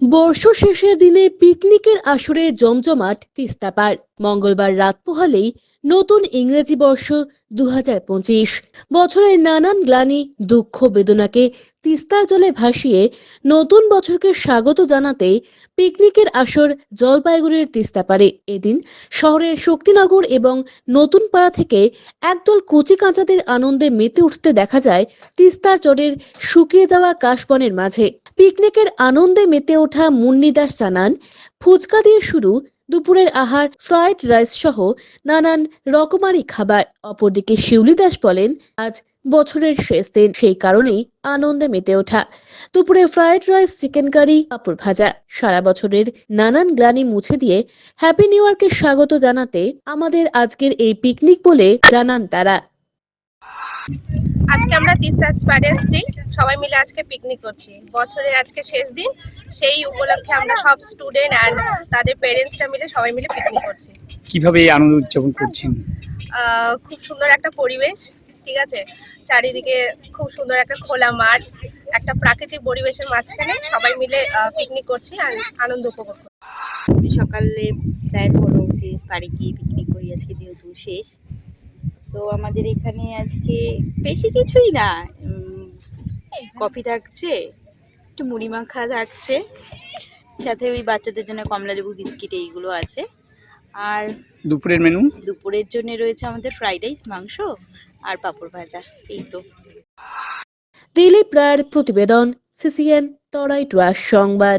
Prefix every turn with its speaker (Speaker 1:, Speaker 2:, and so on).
Speaker 1: বর্ষ শেষের দিনে পিকনিকের আসরে জমজমাট তিস্তাপার মঙ্গলবার রাত পোহালেই নতুন ইংরেজি বর্ষ দু বছরের নানান গ্লানি, দুঃখ, বেদনাকে তিস্তার জলে ভাসিয়ে নতুন বছরকে স্বাগত জানাতে পিকনিকের আসর জলপাইগুড়ির তিস্তা পারে এদিন শহরের শক্তিনগর এবং নতুন পাড়া থেকে একদল কচি কাঁচাদের আনন্দে মেতে উঠতে দেখা যায় তিস্তার চরের শুকিয়ে যাওয়া কাশবনের মাঝে। পিকনিকের আনন্দে মেতে ওঠা মুন্নি দাস জানান, ফুচকা দিয়ে শুরু দুপুরের আহার, ফ্রাইড রাইস সহ নানান রকমারি খাবার। অপরদিকে শিউলি দাস বলেন, আজ বছরের শেষ দিন, সেই কারণেই আনন্দে মেতে ওঠা। দুপুরে ফ্রাইড রাইস, চিকেন কারি কাপড় ভাজা। সারা বছরের নানান গ্লানি মুছে দিয়ে হ্যাপি নিউ ইয়ারকে স্বাগত জানাতে আমাদের আজকের এই পিকনিক বলে জানান তারা।
Speaker 2: আজকে আমরা তিস্তা স্পারে এসেছি সবাই মিলে আজকে পিকনিক করছি। বছরের আজকে শেষ দিন সেই উপলক্ষে আমরা সব স্টুডেন্ট অ্যান্ড তাদের পেরেন্টসরা মিলে সবাই মিলে পিকনিক করছি।
Speaker 3: কীভাবে এই আনন্দ উদযাপন করছেন?
Speaker 2: আহ, খুব সুন্দর একটা পরিবেশ ঠিক আছে? চারিদিকে খুব সুন্দর একটা খোলা মাঠ একটা প্রাকৃতিক পরিবেশের মাঝখানে সবাই মিলে পিকনিক করছি আর আনন্দ উপভোগ করছি।
Speaker 4: সকালে প্ল্যান করো যে বাড়ি গিয়ে পিকনিক করি আজকে যেহেতু শেষ। তো আমাদের এখানে আজকে বেশি কিছুই না কফি থাকছে একটু মুড়ি মাখা থাকছে সাথে ওই বাচ্চাদের জন্য কমলা লেবু বিস্কিট এইগুলো আছে। আর
Speaker 3: দুপুরের মেনু
Speaker 4: দুপুরের জন্য রয়েছে আমাদের ফ্রাইড রাইস মাংস আর পাঁপড় ভাজা এই তো।
Speaker 1: দিলীপ রায়ের প্রতিবেদন সিসিএন তরাই টুয়ার সংবাদ।